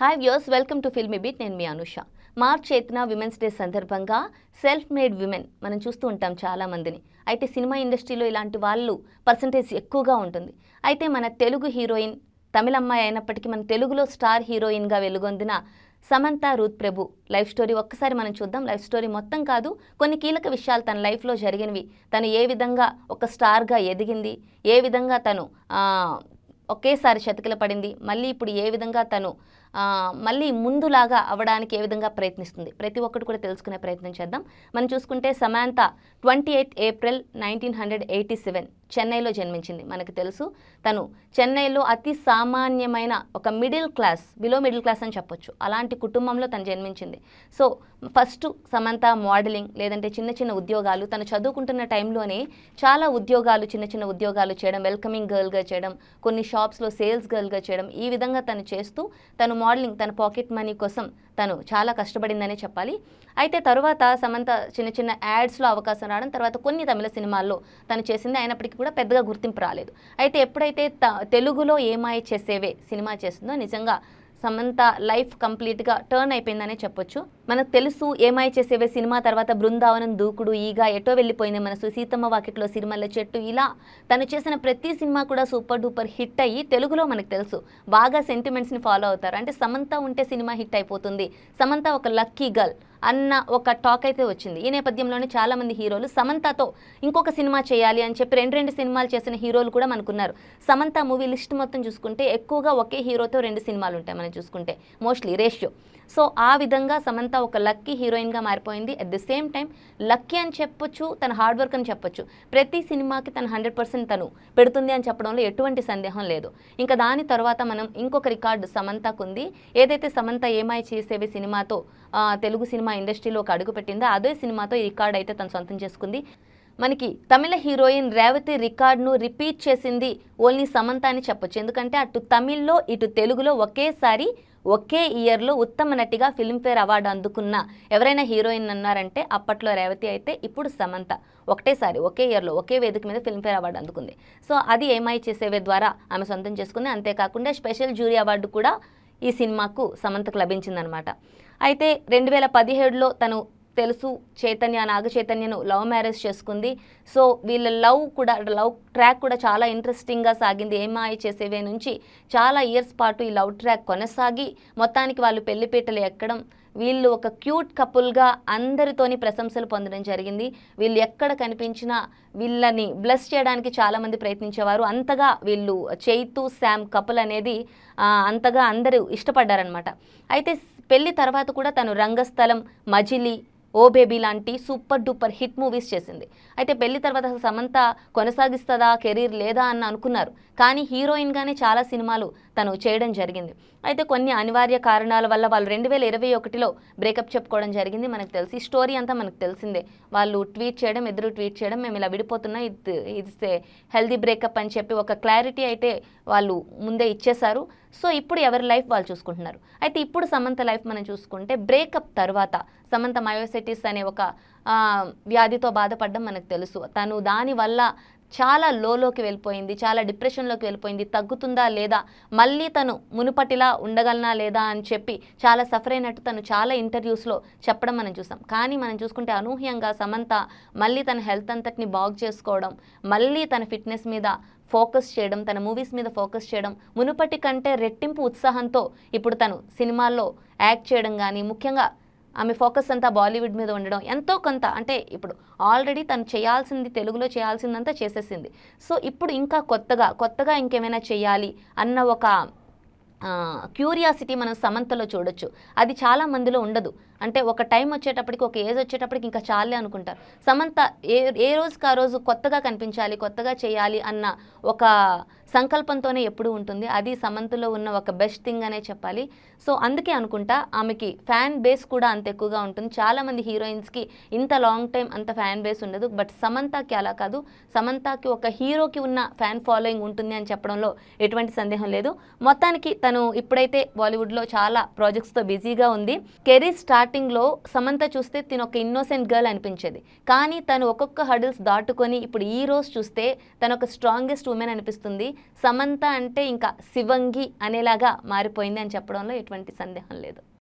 Hi viewers welcome to Filmibeat నేను మీ Anusha. March ఎయిత్న విమెన్స్ డే సందర్భంగా సెల్ఫ్ మేడ్ విమెన్ మనం చూస్తూ ఉంటాం చాలామందిని అయితే సినిమా ఇండస్ట్రీలో ఇలాంటి వాళ్ళు పర్సంటేజ్ ఎక్కువగా ఉంటుంది. అయితే మన తెలుగు హీరోయిన్ తమిళ అమ్మాయి అయినప్పటికీ మన తెలుగులో స్టార్ హీరోయిన్గా వెలుగొందిన Samantha Ruth Prabhu life story ఒక్కసారి మనం చూద్దాం. లైఫ్ స్టోరీ మొత్తం కాదు కొన్ని కీలక విషయాలు తన లైఫ్లో జరిగినవి. తను ఏ విధంగా ఒక స్టార్గా ఎదిగింది ఏ విధంగా తను ఒకేసారి శతకిల పడింది మళ్ళీ ఇప్పుడు ఏ విధంగా తను మళ్ళీ ముందులాగా అవ్వడానికి ఏ విధంగా ప్రయత్నిస్తుంది? ప్రతి ఒక్కటి కూడా తెలుసుకునే ప్రయత్నం చేద్దాం. మనం చూసుకుంటే Samantha twenty eighth April nineteen hundred eighty seven చెన్నైలో జన్మించింది. మనకు తెలుసు. తను చెన్నైలో అతి సామాన్యమైన ఒక middle class below middle class అని చెప్పొచ్చు. అలాంటి కుటుంబంలో తను జన్మించింది. సో ఫస్ట్ సమంత మోడలింగ్ లేదంటే చిన్న చిన్న ఉద్యోగాలు తను చదువుకుంటున్న టైంలోనే చాలా ఉద్యోగాలు చిన్న చిన్న ఉద్యోగాలు చేయడం వెల్కమింగ్ గర్ల్గా చేయడం కొన్ని షాప్స్లో సేల్స్ గర్ల్గా చేయడం ఈ విధంగా తను చేస్తూ తను మోడలింగ్ తన పాకెట్ మనీ కోసం తను చాలా కష్టపడిందనే చెప్పాలి. అయితే తరువాత సమంత చిన్న చిన్న యాడ్స్లో అవకాశం రావడం తర్వాత కొన్ని తమిళ సినిమాల్లో తను చేసింది అయినప్పటికీ కూడా పెద్దగా గుర్తింపు రాలేదు. అయితే ఎప్పుడైతే త- తెలుగులో ఏమాయ చేసేవే సినిమా చేస్తుందో నిజంగా సమంత లైఫ్ కంప్లీట్గా టర్న్ అయిపోయిందనే చెప్పొచ్చు. మనకు తెలుసు ఏమై చేసేవే సినిమా తర్వాత బృందావనం దూకుడు ఈగ ఎటో వెళ్ళిపోయింది మనసు. సీతమ్మ వాకిట్లో సిరిమల్ల చెట్టు ఇలా తను చేసిన ప్రతి సినిమా కూడా సూపర్ డూపర్ హిట్ అయ్యి తెలుగులో మనకు తెలుసు. బాగా సెంటిమెంట్స్ని ఫాలో అవుతారు. అంటే సమంత ఉంటే సినిమా హిట్ అయిపోతుంది. సమంత ఒక లక్కీ గర్ల్ అన్న ఒక టాక్ అయితే వచ్చింది. ఈ నేపథ్యంలోనే చాలా మంది హీరోలు సమంతతో ఇంకొక సినిమా చేయాలి అని చెప్పి రెండు రెండు సినిమాలు చేసిన హీరోలు కూడా మనకున్నారు. సమంత మూవీ లిస్ట్ మొత్తం చూసుకుంటే ఎక్కువగా ఒకే హీరోతో రెండు సినిమాలు ఉంటాయి మనం చూసుకుంటే మోస్ట్లీ రేషియో. సో ఆ విధంగా సమంత ఒక లక్కీ హీరోయిన్గా మారిపోయింది. At the same time lucky అని చెప్పొచ్చు తన హార్డ్ వర్క్ అని చెప్పొచ్చు. ప్రతి సినిమాకి తను హండ్రెడ్ పర్సెంట్ తను పెడుతుంది అని చెప్పడంలో ఎటువంటి సందేహం లేదు. ఇంకా దాని తర్వాత మనం ఇంకొక రికార్డు సమంతకు ఉంది. ఏదైతే సమంత ఏమై చేసేవి సినిమాతో తెలుగు సినిమా ఇండస్ట్రీలో ఒక అడుగు పెట్టిందో అదే సినిమాతో ఈ రికార్డ్ అయితే తను సొంతం చేసుకుంది. మనకి తమిళ హీరోయిన్ రేవతి రికార్డ్ను రిపీట్ చేసింది ఓన్లీ సమంత అని చెప్పొచ్చు. ఎందుకంటే అటు తమిళ్ళో ఇటు తెలుగులో ఒకేసారి ఒకే ఇయర్లో ఉత్తమ నటిగా ఫిల్మ్ఫేర్ అవార్డు అందుకున్న ఎవరైనా హీరోయిన్ అన్నారంటే అప్పట్లో రేవతి అయితే ఇప్పుడు సమంత. ఒకటేసారి ఒకే ఇయర్లో ఒకే వేదిక మీద ఫిల్మ్ఫేర్ అవార్డు అందుకుంది. సో అది ఏమై చేసేవే ద్వారా ఆమె సొంతం చేసుకుంది. అంతేకాకుండా స్పెషల్ జ్యూరీ అవార్డు కూడా ఈ సినిమాకు సమంతకు లభించిందనమాట. అయితే రెండు వేల పదిహేడులో తను తెలుసు చైతన్య నాగ చైతన్యను లవ్ మ్యారేజ్ చేసుకుంది. సో వీళ్ళ లవ్ కూడా లవ్ ట్రాక్ కూడా చాలా ఇంట్రెస్టింగ్గా సాగింది. ఏమాయి చేసేవే నుంచి చాలా ఇయర్స్ పాటు ఈ లవ్ ట్రాక్ కొనసాగి మొత్తానికి వాళ్ళు పెళ్ళిపీటలు ఎక్కడం వీళ్ళు ఒక క్యూట్ కపుల్గా అందరితోని ప్రశంసలు పొందడం జరిగింది. వీళ్ళు ఎక్కడ కనిపించినా వీళ్ళని బ్లెస్ చేయడానికి చాలామంది ప్రయత్నించేవారు. అంతగా వీళ్ళు చైతు శామ్ కపుల్ అనేది అంతగా అందరూ ఇష్టపడ్డారనమాట అయితే పెళ్ళి తర్వాత కూడా తను రంగస్థలం మజిలీ ఓ బేబీ లాంటి సూపర్ డూపర్ హిట్ మూవీస్ చేసింది. అయితే పెళ్ళి తర్వాత అసలు సమంత కొనసాగిస్తుందా కెరీర్ లేదా అని అనుకున్నారు. కానీ హీరోయిన్గానే చాలా సినిమాలు తను చేయడం జరిగింది. అయితే కొన్ని అనివార్య కారణాల వల్ల వాళ్ళు రెండు వేల ఇరవై ఒకటిలో బ్రేకప్ చెప్పుకోవడం జరిగింది. మనకు తెలిసి స్టోరీ అంతా మనకు తెలిసిందే. వాళ్ళు ట్వీట్ చేయడం ఎదురు ట్వీట్ చేయడం మేము ఇలా విడిపోతున్నా ఇది ఇది హెల్దీ బ్రేకప్ అని చెప్పి ఒక క్లారిటీ అయితే వాళ్ళు ముందే ఇచ్చేశారు. సో ఇప్పుడు ఎవరి లైఫ్ వాళ్ళు చూసుకుంటున్నారు? అయితే ఇప్పుడు సమంత లైఫ్ మనం చూసుకుంటే బ్రేకప్ తర్వాత సమంత మయోసెటిస్ అనే ఒక వ్యాధితో బాధపడడం మనకు తెలుసు. తను దానివల్ల చాలా లోలోకి వెళ్ళిపోయింది చాలా డిప్రెషన్లోకి వెళ్ళిపోయింది. తగ్గుతుందా లేదా? మళ్ళీ తను మునుపటిలా ఉండగలనా లేదా అని చెప్పి చాలా సఫర్ అయినట్టు తను చాలా ఇంటర్వ్యూస్లో చెప్పడం మనం చూసాం. కానీ మనం చూసుకుంటే అనూహ్యంగా సమంత మళ్ళీ తన హెల్త్ అంతటిని బాగు చేసుకోవడం మళ్ళీ తన ఫిట్నెస్ మీద ఫోకస్ చేయడం తన మూవీస్ మీద ఫోకస్ చేయడం మునుపటి కంటే రెట్టింపు ఉత్సాహంతో ఇప్పుడు తను సినిమాల్లో యాక్ట్ చేయడం కానీ ముఖ్యంగా ఆమె ఫోకస్ అంతా బాలీవుడ్ మీద ఉండడం ఎంతో కొంత అంటే ఇప్పుడు ఆల్రెడీ తను చేయాల్సింది తెలుగులో చేయాల్సిందంతా చేసేసింది. సో ఇప్పుడు ఇంకా కొత్తగా కొత్తగా ఇంకేమైనా చేయాలి అన్న ఒక క్యూరియాసిటీ మనం సమంతలో చూడొచ్చు. అది చాలా మందిలో ఉండదు. అంటే ఒక టైం వచ్చేటప్పటికి ఒక ఏజ్ వచ్చేటప్పటికి ఇంకా చాలే అనుకుంటారు. సమంత ఏ ఏ రోజుకి ఆ రోజు కొత్తగా కనిపించాలి కొత్తగా చేయాలి అన్న ఒక సంకల్పంతోనే ఎప్పుడు ఉంటుంది. అది సమంతలో ఉన్న ఒక బెస్ట్ థింగ్ అనే చెప్పాలి. సో అందుకే అనుకుంటా ఆమెకి ఫ్యాన్ బేస్ కూడా అంత ఎక్కువగా ఉంటుంది. చాలామంది హీరోయిన్స్కి ఇంత లాంగ్ టైం అంత ఫ్యాన్ బేస్ ఉండదు. బట్ సమంతకి అలా కాదు. సమంతకి ఒక హీరోకి ఉన్న ఫ్యాన్ ఫాలోయింగ్ ఉంటుంది అని చెప్పడంలో ఎటువంటి సందేహం లేదు. మొత్తానికి తను ఇప్పుడైతే బాలీవుడ్లో చాలా ప్రాజెక్ట్స్తో బిజీగా ఉంది. కెరీర్ స్టార్టింగ్లో సమంత చూస్తే తిను ఒక ఇన్నోసెంట్ గర్ల్ అనిపించేది. కానీ తను ఒక్కొక్క హడిల్స్ దాటుకొని ఇప్పుడు ఈ రోజు చూస్తే తను ఒక స్ట్రాంగెస్ట్ ఉమెన్ అనిపిస్తుంది. సమంత అంటే ఇంకా శివంగి అనేలాగా మారిపోయింది అని చెప్పడంలో ఎటువంటి సందేహం లేదు.